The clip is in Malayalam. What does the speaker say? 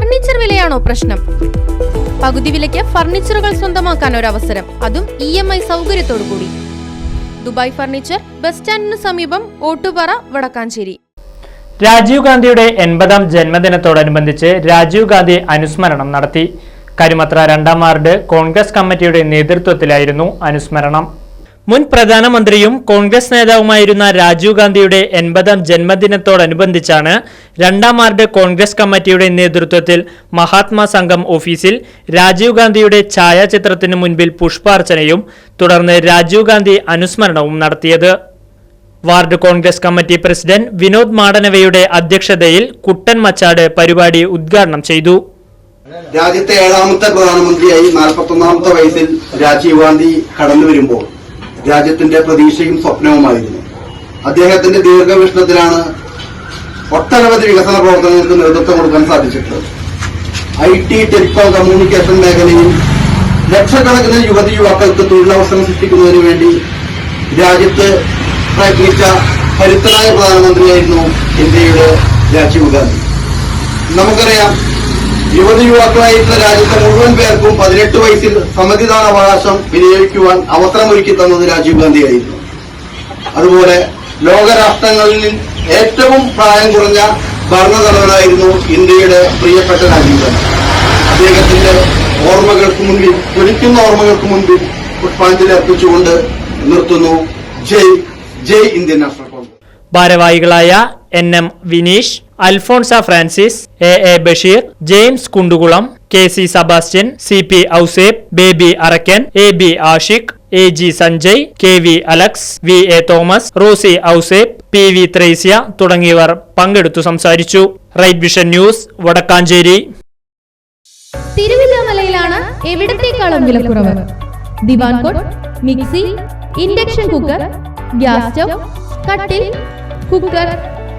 ഫർണിച്ചർ വിലയാണോ പ്രശ്നം? പകുതി വിലയ്ക്ക് ഫർണിച്ചറുകൾ സ്വന്തമാക്കാൻ ഒരു അവസരം അതും ഇ എം ഐ സൗകര്യത്തോടു കൂടി ദുബായ് ഫർണിച്ചർ ബസ് സ്റ്റാൻഡിന് സമീപം ഓട്ടുപാറ വടക്കാഞ്ചേരി. രാജീവ് ഗാന്ധിയുടെ എൺപതാം ജന്മദിനത്തോടനുബന്ധിച്ച് രാജീവ് ഗാന്ധി അനുസ്മരണം നടത്തി. കരുമത്ര രണ്ടാം വാർഡ് കോൺഗ്രസ് കമ്മിറ്റിയുടെ നേതൃത്വത്തിലായിരുന്നു അനുസ്മരണം. മുൻ പ്രധാനമന്ത്രിയും കോൺഗ്രസ് നേതാവുമായിരുന്ന രാജീവ് ഗാന്ധിയുടെ എൺപതാം ജന്മദിനത്തോടനുബന്ധിച്ചാണ് രണ്ടാം വാർഡ് കോൺഗ്രസ് കമ്മിറ്റിയുടെ നേതൃത്വത്തിൽ മഹാത്മാ സംഘം ഓഫീസിൽ രാജീവ് ഗാന്ധിയുടെ ഛായാചിത്രത്തിന് മുൻപിൽ പുഷ്പാർച്ചനയും തുടർന്ന് രാജീവ് ഗാന്ധി അനുസ്മരണവും നടത്തിയത്. Ward Congress committee president Vinod മാടനവയുടെ അധ്യക്ഷതയിൽ കുട്ടൻ മച്ചാട് പരിപാടി ഉദ്ഘാടനം ചെയ്തു. രാജ്യത്തെ ഏഴാമത്തെ പ്രധാനമന്ത്രിയായി നാൽപ്പത്തൊന്നാമത്തെ വയസ്സിൽ രാജീവ് ഗാന്ധി കടന്നു വരുമ്പോൾ രാജ്യത്തിന്റെ പ്രതീക്ഷയും സ്വപ്നവുമായിരുന്നു. അദ്ദേഹത്തിന്റെ ദീർഘവീക്ഷണത്തിലാണ് ഒട്ടനവധി വികസന പ്രവർത്തനങ്ങൾക്ക് നേതൃത്വം കൊടുക്കാൻ സാധിച്ചിട്ടുള്ളത്. ഐ ടി ടെലികോം കമ്മ്യൂണിക്കേഷൻ മേഖലയിൽ ലക്ഷക്കണക്കിന് യുവതി യുവാക്കൾക്ക് തൊഴിലവസരം സൃഷ്ടിക്കുന്നതിന് വേണ്ടി രാജ്യത്ത് പ്രയത്നിച്ച കരുത്തനായ പ്രധാനമന്ത്രിയായിരുന്നു ഇന്ത്യയുടെ രാജീവ് ഗാന്ധി. നമുക്കറിയാം യുവതി യുവാക്കളായിട്ടുള്ള രാജ്യത്തെ മുഴുവൻ പേർക്കും പതിനെട്ട് വയസ്സിൽ സമ്മതിദാന അവകാശം വിനിയോഗിക്കുവാൻ അവസരമൊരുക്കി തന്നത് രാജീവ് ഗാന്ധിയായിരുന്നു. അതുപോലെ ലോകരാഷ്ട്രങ്ങളിൽ ഏറ്റവും പ്രായം കുറഞ്ഞ ഭരണതലവനായിരുന്നു ഇന്ത്യയുടെ പ്രിയപ്പെട്ട രാജീവ് ഗാന്ധി. അദ്ദേഹത്തിന്റെ ഓർമ്മകൾക്ക് മുൻപിൽ ജ്വലിക്കുന്ന ഓർമ്മകൾക്ക് മുൻപിൽ പുഷ്പാഞ്ജലി അർപ്പിച്ചുകൊണ്ട് നിർത്തുന്നു. ജയ് ജയ് ഇന്ത്യൻ നാഷണൽ കോൺഗ്രസ്. ഭാരവാഹികളായ N M Vineesh Alphonsa Francis A A Basheer James Kundukulam K C Sebastian C P Ouseph Baby Arakkan A B Ashiq A G Sanjay K V Alex V A Thomas Rosy Ouseph P V Thresia തുടങ്ങിയവർ പങ്കെടുത്തു സംസാരിച്ചു. Right Vision News Wadakkanchery. തിരുവില്ലാമലയിലാണ് എവിടത്തേക്കാളും വിലക്കുറവ്? Divan cot mixie induction cooker gas stove കട്ടിൽ കുക്കർ.